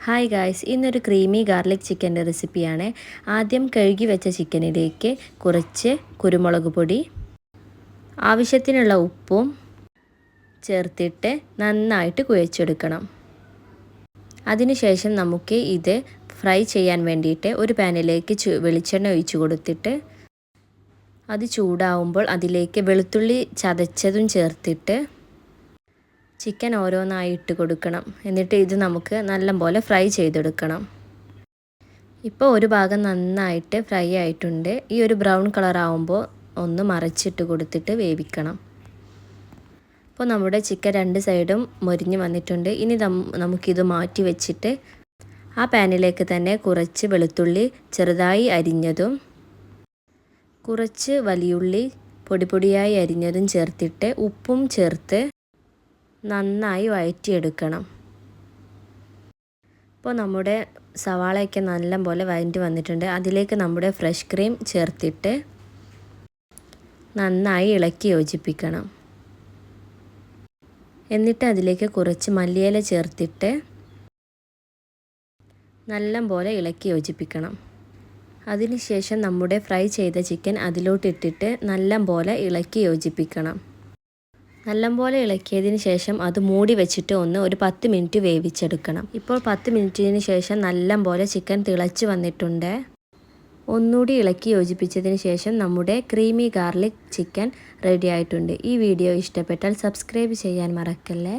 Hi guys ഇന്നൊരു creamy garlic ചിക്കന്റെ റെസിപ്പിയാണ് ആദ്യം കഴുകി വെച്ച ചിക്കനിലേക്ക് കുറച്ച് കുരുമുളക് പൊടി ആവശ്യത്തിനുള്ള ഉപ്പും ചേർത്തിട്ട് നന്നായിട്ട് കുഴച്ചെടുക്കണം. അതിനുശേഷം നമുക്ക് ഇത് ഫ്രൈ ചെയ്യാൻ വേണ്ടിയിട്ട് ഒരു പാനിലേക്ക് വെളിച്ചെണ്ണ ഒഴിച്ചു കൊടുത്തിട്ട് അത് ചൂടാവുമ്പോൾ അതിലേക്ക് വെളുത്തുള്ളി ചതച്ചതും ചേർത്തിട്ട് ചിക്കൻ ഓരോന്നായി ഇട്ട് കൊടുക്കണം. എന്നിട്ട് ഇത് നമുക്ക് നല്ലപോലെ ഫ്രൈ ചെയ്തെടുക്കണം. ഇപ്പോൾ ഒരു ഭാഗം നന്നായിട്ട് ഫ്രൈ ആയിട്ടുണ്ട്. ഈ ഒരു ബ്രൗൺ കളർ ആവുമ്പോൾ ഒന്ന് മറിച്ചിട്ട് കൊടുത്തിട്ട് വേവിക്കണം. അപ്പോൾ നമ്മുടെ ചിക്കൻ രണ്ട് സൈഡും മൊരിഞ്ഞ് വന്നിട്ടുണ്ട്. ഇനി നമുക്കിത് മാറ്റി വെച്ചിട്ട് ആ പാനിലേക്ക് തന്നെ കുറച്ച് വെളുത്തുള്ളി ചെറുതായി അരിഞ്ഞതും കുറച്ച് വലിയുള്ളി പൊടിപൊടിയായി അരിഞ്ഞതും ചേർത്തിട്ട് ഉപ്പും ചേർത്ത് നന്നായി വഴറ്റിയെടുക്കണം ഇപ്പോൾ നമ്മുടെ സവാളയൊക്കെ നല്ലപോലെ വഴറ്റി വന്നിട്ടുണ്ട്. അതിലേക്ക് നമ്മുടെ ഫ്രഷ് ക്രീം ചേർത്തിട്ട് നന്നായി ഇളക്കി യോജിപ്പിക്കണം. എന്നിട്ട് അതിലേക്ക് കുറച്ച് മല്ലിയില ചേർത്തിട്ട് നല്ലപോലെ ഇളക്കി യോജിപ്പിക്കണം. അതിനുശേഷം നമ്മുടെ ഫ്രൈ ചെയ്ത ചിക്കൻ അതിലോട്ടിട്ടിട്ട് നല്ല പോലെ ഇളക്കി യോജിപ്പിക്കണം. നല്ലപോലെ ഇളക്കിയതിന് ശേഷം അത് മൂടി വെച്ചിട്ട് ഒന്ന് ഒരു പത്ത് മിനിറ്റ് വേവിച്ചെടുക്കണം. ഇപ്പോൾ പത്ത് മിനിറ്റിന് ശേഷം നല്ലപോലെ ചിക്കൻ തിളച്ച് വന്നിട്ടുണ്ട്. ഒന്നുകൂടി ഇളക്കി യോജിപ്പിച്ചതിന് ശേഷം നമ്മുടെ ക്രീമി ഗാർലിക് ചിക്കൻ റെഡി ആയിട്ടുണ്ട്. ഈ വീഡിയോ ഇഷ്ടപ്പെട്ടാൽ സബ്സ്ക്രൈബ് ചെയ്യാൻ മറക്കല്ലേ?